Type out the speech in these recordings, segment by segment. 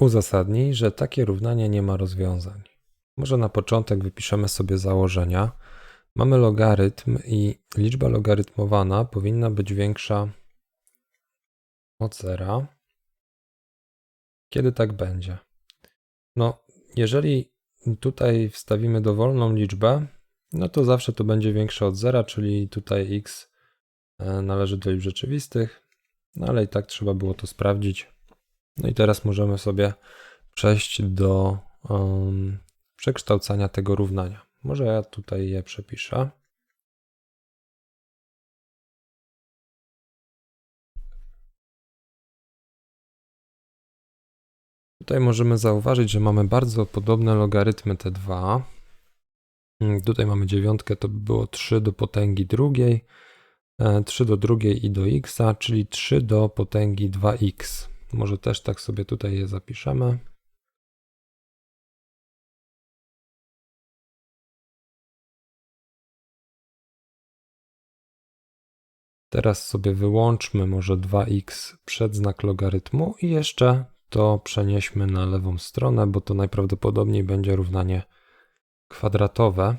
uzasadnij, że takie równanie nie ma rozwiązań. Może na początek wypiszemy sobie założenia. Mamy logarytm i liczba logarytmowana powinna być większa od zera. Kiedy tak będzie? No, jeżeli tutaj wstawimy dowolną liczbę, no to zawsze to będzie większe od zera, czyli tutaj x e, należy do liczb rzeczywistych, no ale i tak trzeba było to sprawdzić. No i teraz możemy sobie przejść do um, przekształcania tego równania. Może ja tutaj je przepiszę. Tutaj możemy zauważyć, że mamy bardzo podobne logarytmy te dwa. Mm, Tutaj mamy dziewiątkę, to by było 3 do potęgi drugiej, e, 3 do drugiej i do x, czyli 3 do potęgi 2x. Może też tak sobie tutaj je zapiszemy. Teraz sobie wyłączmy może 2x przed znak logarytmu i jeszcze to przenieśmy na lewą stronę, bo to najprawdopodobniej będzie równanie kwadratowe.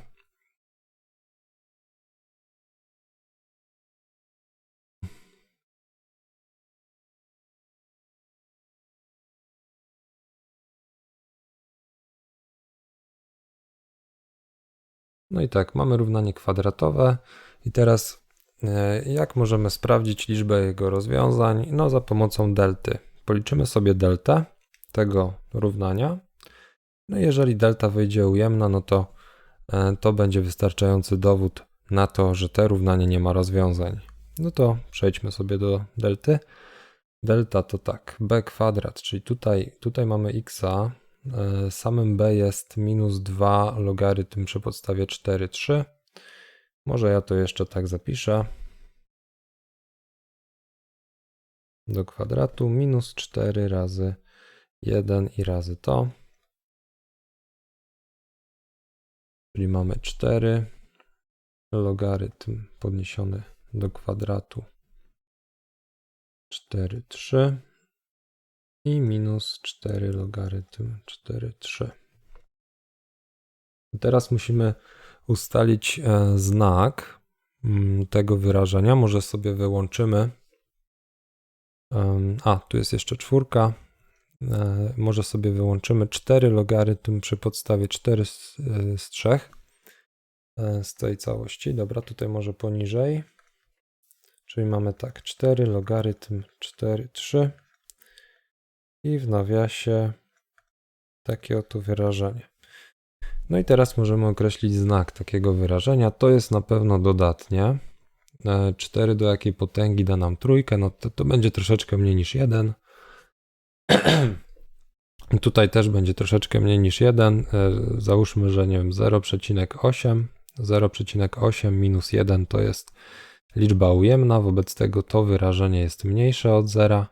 No i tak, mamy równanie kwadratowe i teraz e, jak możemy sprawdzić liczbę jego rozwiązań? No za pomocą delty. Policzymy sobie deltę tego równania. No jeżeli delta wyjdzie ujemna, no to e, to będzie wystarczający dowód na to, że te równanie nie ma rozwiązań. No to przejdźmy sobie do delty. Delta to tak, b kwadrat, czyli tutaj, tutaj mamy xa, samym b jest minus 2 logarytm przy podstawie 4, 3. Może ja to jeszcze tak zapiszę. Do kwadratu minus 4 razy 1 i razy to. Czyli mamy 4 logarytm podniesiony do kwadratu 4, 3 i minus 4 logarytm 4, 3. Teraz musimy ustalić e, znak mm, tego wyrażenia. Może sobie wyłączymy. A, tu jest jeszcze czwórka. E, Może sobie wyłączymy 4 logarytm przy podstawie 4 z, e, z 3 e, z tej całości. Dobra, tutaj może poniżej. Czyli mamy tak 4 logarytm 4, 3 i w nawiasie takie oto wyrażenie. No i teraz możemy określić znak takiego wyrażenia. To jest na pewno dodatnie. 4 do jakiej potęgi da nam trójkę, no to, to będzie troszeczkę mniej niż 1. Tutaj też będzie troszeczkę mniej niż 1. E, Załóżmy, że nie wiem, 0,8. 0,8 minus 1 to jest liczba ujemna, wobec tego to wyrażenie jest mniejsze od 0.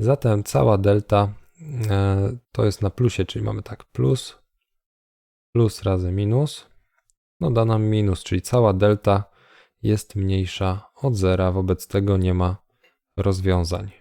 Zatem cała delta e, to jest na plusie, czyli mamy tak plus, plus razy minus, no da nam minus, czyli cała delta jest mniejsza od zera, wobec tego nie ma rozwiązań.